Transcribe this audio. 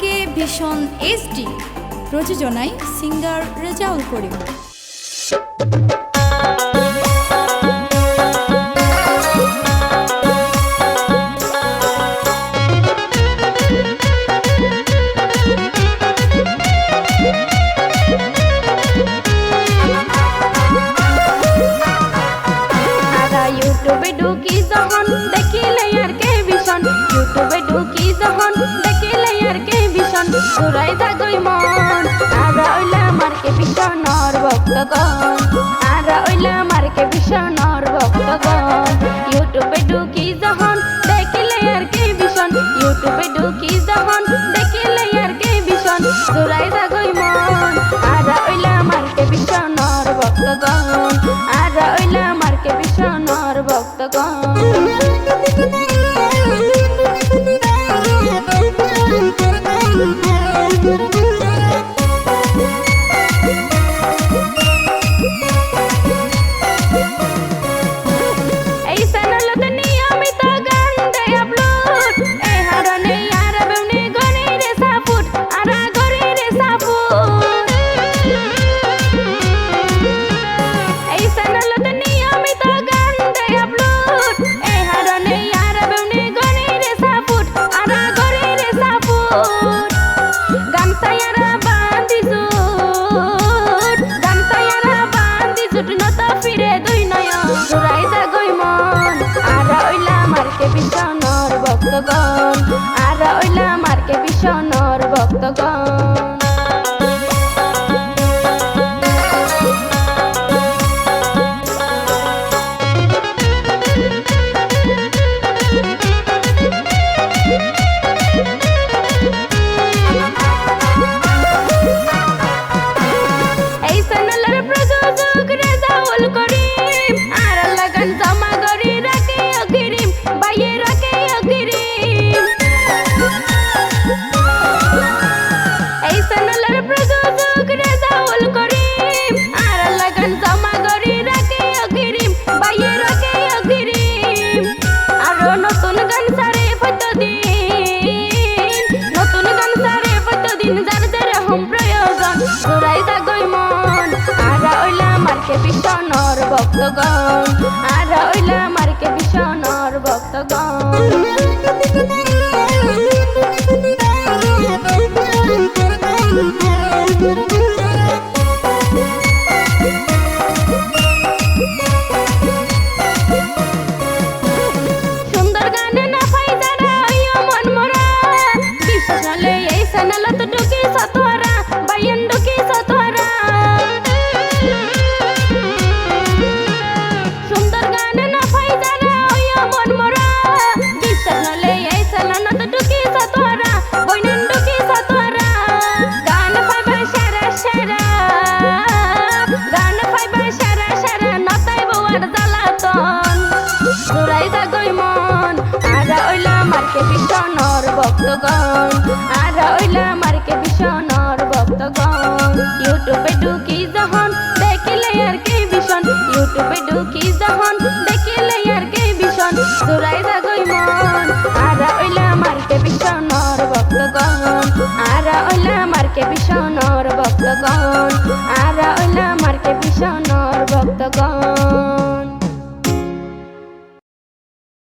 কে ভীষণ এইচডি প্রযোজনায় সিঙ্গার রেজাউল করিম। ইউটিউবে ঢুকি যখন, দেখিলে আর কে ভীষণ। ইউটিউবে ঢুকি যখন ঘুরাই থাকই মন। আরা ওইলা আমার কে ভীষণর ভক্তগণ। আরা ওইলা আমার কে ভীষণর ভক্তগণ। ইউটিউবে ঢুকি যখন দেখিলে আর কে ভীষণ। ইউটিউবে ঢুকি যখন দেখিলে আর কে ভীষণ। ঘুরাই থাকই মন। আরা ওইলা আমার কে ভীষণর ভক্তগণ। আরা ওইলা আমার কে ভীষণর ভক্তগণ। ভক্তগণ আর রইলাম আর কে বিশ্বনর ভক্তগণ। ভক্তগণ আরা ওইলা মার্কে বিশ্বনর ভক্তগণ। সুন্দর মার্কে বিশ্বনর ভক্তগণ। আরা ওইলা মার্কে বিশ্বনর ভক্তগণ। ইউটিউবে ঢুকি যখন, দেখিলে আর কে ভীষণ। ইউটিউবে ঢুকি যখন, দেখিলে আর কে ভীষণ। ঘুরাই যাগই মন, আরা ওইলা মার্কে বিশ্বনর ভক্তগণ। আরা ওইলা মার্কে বিশ্বনর ভক্তগণ। আরা ওইলা মার্কে বিশ্বনর ভক্তগণ।